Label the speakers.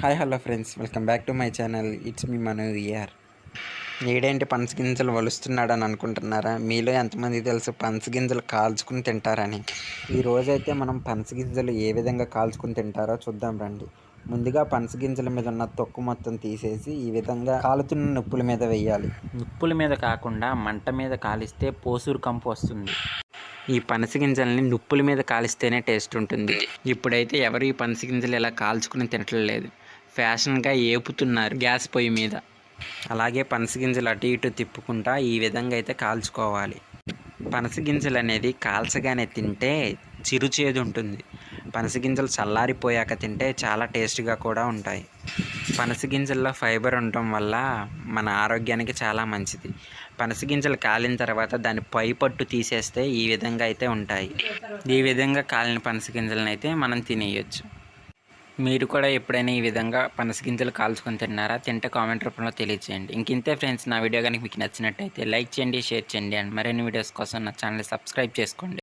Speaker 1: Hi hello friends. Welcome back to my channel. It's me Manu year ఏడేంటి పనస గింజలు వలుస్తున్నాడని అనుకుంటున్నారా? మీలో ఎంతమంది తెలుసు పనస గింజలు కాల్చుకుని తింటారని? ఈ రోజైతే మనం పనస గింజలు ఏ విధంగా కాల్చుకుని తింటారో చూద్దాం రండి. ముందుగా పనస గింజల మీద ఉన్న తొక్కు మొత్తం తీసేసి ఈ విధంగా కాలుతున్న నొప్పుల మీద వేయాలి.
Speaker 2: నిప్పుల మీద కాకుండా మంట మీద కాలిస్తే పోసూరు కంపు వస్తుంది.
Speaker 1: ఈ పనస గింజల్ని నుప్పుల మీద కాలిస్తేనే టేస్ట్ ఉంటుంది. ఇప్పుడైతే ఎవరు ఈ పనస గింజలు ఇలా కాల్చుకుని తినట్లేదు. ఫ్యాషన్గా ఏపుతున్నారు గ్యాస్ పొయ్యి మీద. అలాగే పనస గింజలు అటు ఇటు తిప్పుకుంటా ఈ విధంగా అయితే కాల్చుకోవాలి. పనస గింజలు అనేది కాల్చగానే తింటే చిరుచేదు ఉంటుంది. పనస గింజలు చల్లారిపోయాక తింటే చాలా టేస్ట్గా కూడా ఉంటాయి. పనస గింజల్లో ఫైబర్ ఉండటం వల్ల మన ఆరోగ్యానికి చాలా మంచిది. పనస గింజలు కాలిన తర్వాత దాని పై పట్టు తీసేస్తే ఈ విధంగా అయితే ఉంటాయి. ఈ విధంగా కాలిన పనసగింజలను అయితే మనం తినేయచ్చు. మీరు కూడా ఎప్పుడైనా ఈ విధంగా పనస గింజలు కాల్చుకొని తిన్నారా? తింటే కామెంట్ రూపంలో తెలియజేయండి ఇంకింతే ఫ్రెండ్స్ నా వీడియో కనుక మీకు నచ్చినట్టయితే లైక్ చేయండి షేర్ చేయండి అండ్ మరిన్ని వీడియోస్ కోసం నా ఛానల్ సబ్స్క్రైబ్ చేసుకోండి.